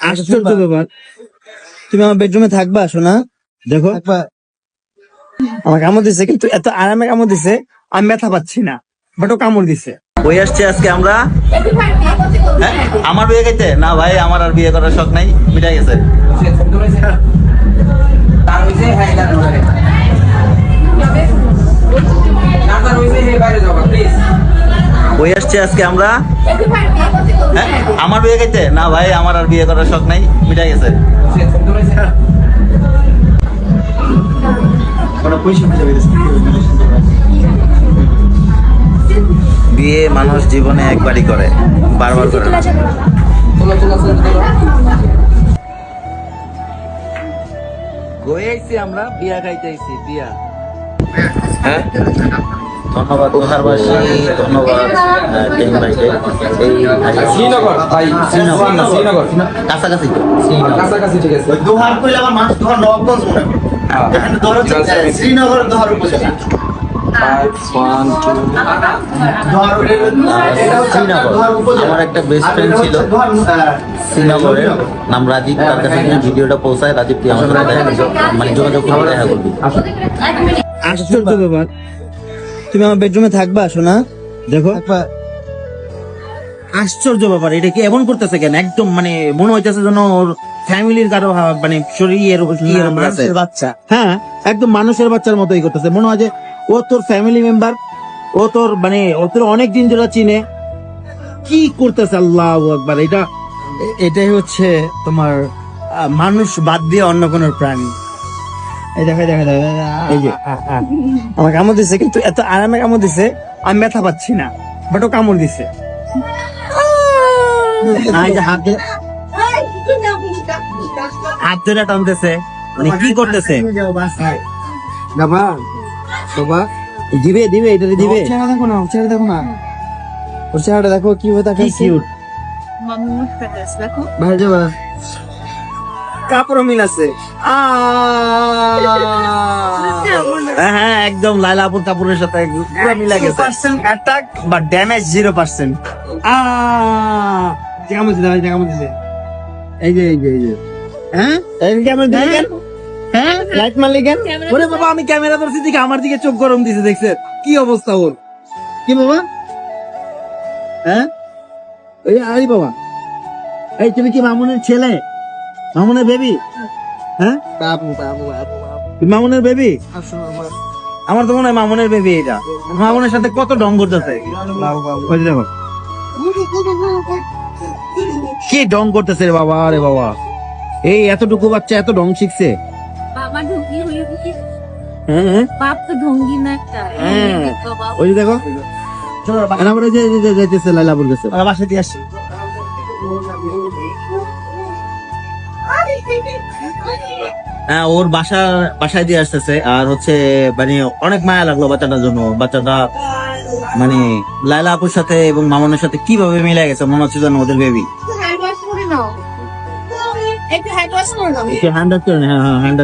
আশ্চর্য ব্যাপার। তুমি আমার বেডরুমে থাকবা শোনা দেখো। আমার কামড় দিছে কিন্তু এত আরামে কামড় দিছে আমি ব্যথা পাচ্ছি না। বাট ও কামড় দিছে। ওই আসছে আজকে আমরা? হ্যাঁ? আমার বিয়ে খাইতে না ভাই আমার আর বিয়ে করার শখ নাই মিটাই গেছে। হ্যাঁ না ওই আসছে আজকে আমরা? হ্যাঁ? আমার বিয়ে খাইতে না ভাই আমার আর বিয়ে করার শখ নাই মিটাই গেছে। বিয়ে মানুষ জীবনে একবারই করে বারবার করে। না। আমরা বিয়া খাইতে আইছি বিয়া। হ্যাঁ? ধন্যবাদ উহারবাসী ধন্যবাদ টেন ভাইকে এই শ্রীনগর ভাই শ্রীনগর। শ্রীনগর কাছাকাছি। তো কাছাকাছি ঠিক আছে। দোহার কইলে আমার মানুষ দোহার নবাবগঞ্জ মনে করে এখানে দোহার হচ্ছে শ্রীনগর। দোহার উপজেলা আমার একটা এটা হচ্ছে ছিল। শ্রীনগরের। নাম রাজীব তার কাছে ভিডিওটা পৌঁছায়। রাজীব তুই আমার সাথে মানে যোগাযোগ করে দেখা করবি। আশ্চর্য ব্যাপার। তুমি আমার বেডরুমে থাকবা শোনা দেখো। আশ্চর্য ব্যাপার এটা কি এমন করতেছে কেন? একদম মানে মনে হইতেছে যেন ওর ফ্যামিলির কারও মানে শরীরের বাচ্চা। হ্যাঁ একদম মানুষের বাচ্চার মতোই করতেছে। মনে হয় যে ও তোর ফ্যামিলি মেম্বার ও তোর মানে ও তোর অনেক দিন ধরে চিনে। কি করতেছে আল্লাহ একবার এটা এটাই হচ্ছে তোমার মানুষ বাদ দিয়ে অন্য কোন প্রাণী। এই দেখা দেখা দেখা এই যে আমার কামড় দিছে কিন্তু এত আরামে কামড় দিছে আমি ব্যথা পাচ্ছি না বাট ও কামড় দিছে। হাত ধরে টানতেছে। মানে কি করতেছে? বাবা বাবা দিবে দিবে এটা দিবে। চেহারা দেখো না চেহারা দেখো না। ওর চেহারাটা দেখো কি হয়ে থাকে কিউট বাইরে যাবা কাপড় মিল আছে। হ্যাঁ একদম লাইলা আপুর কাপড়ের সাথে পুরো মিলা গেছে পার্সেন্ট অ্যাটাক বা ড্যামেজ জিরো পার্সেন্ট কেমন ভাই কেমন এই যে এই যে এই যে। হ্যাঁ? এই কেমন দিছে কেন হ্যাঁ? লাইট মারলি কেন? ওরে বাবা আমি ক্যামেরা ধরছি দিকে আমার দিকে চোখ গরম দিছে দেখছে। কি অবস্থা ওর? কি বাবা? হ্যাঁ? এই আরে বাবা। এই তুমি কি মামুনের ছেলে? মামুনের বেবি হ্যাঁ? মামুনের বেবি আমার। তো মনে হয় মামুনের বেবি এটা। মামুনের সাথে কত ডং করতেছে ওই যে দেখো। কি ডং করতেছে রে বাবা রে বাবা। এই এতটুকু বাচ্চা এত ডং শিখছে? বাবা ঢঙ্গি হয়ে গেছে হ্যাঁ হ্যাঁ। বাপ তো ঢঙ্গি না একটা। হ্যাঁ। ওই দেখো। এনা করে যে যে- যে যাইতেছে লাইলাপুর কাছে বাসা দিয়ে আসছি হ্যাঁ ওর বাসা বাসায় দিয়ে আসতেছে। আর হচ্ছে মানে অনেক মায়া লাগল বাচ্চাটার জন্য। বাচ্চাটা মানে লাইলা আপুর সাথে এবং মামনের সাথে কীভাবে মিলে গেছে মনে হচ্ছে যেন ওদের বেবি হ্যান্ড ওয়াশ করে নাও। একটু হ্যান্ড ওয়াশ করে নাও। হ্যান্ড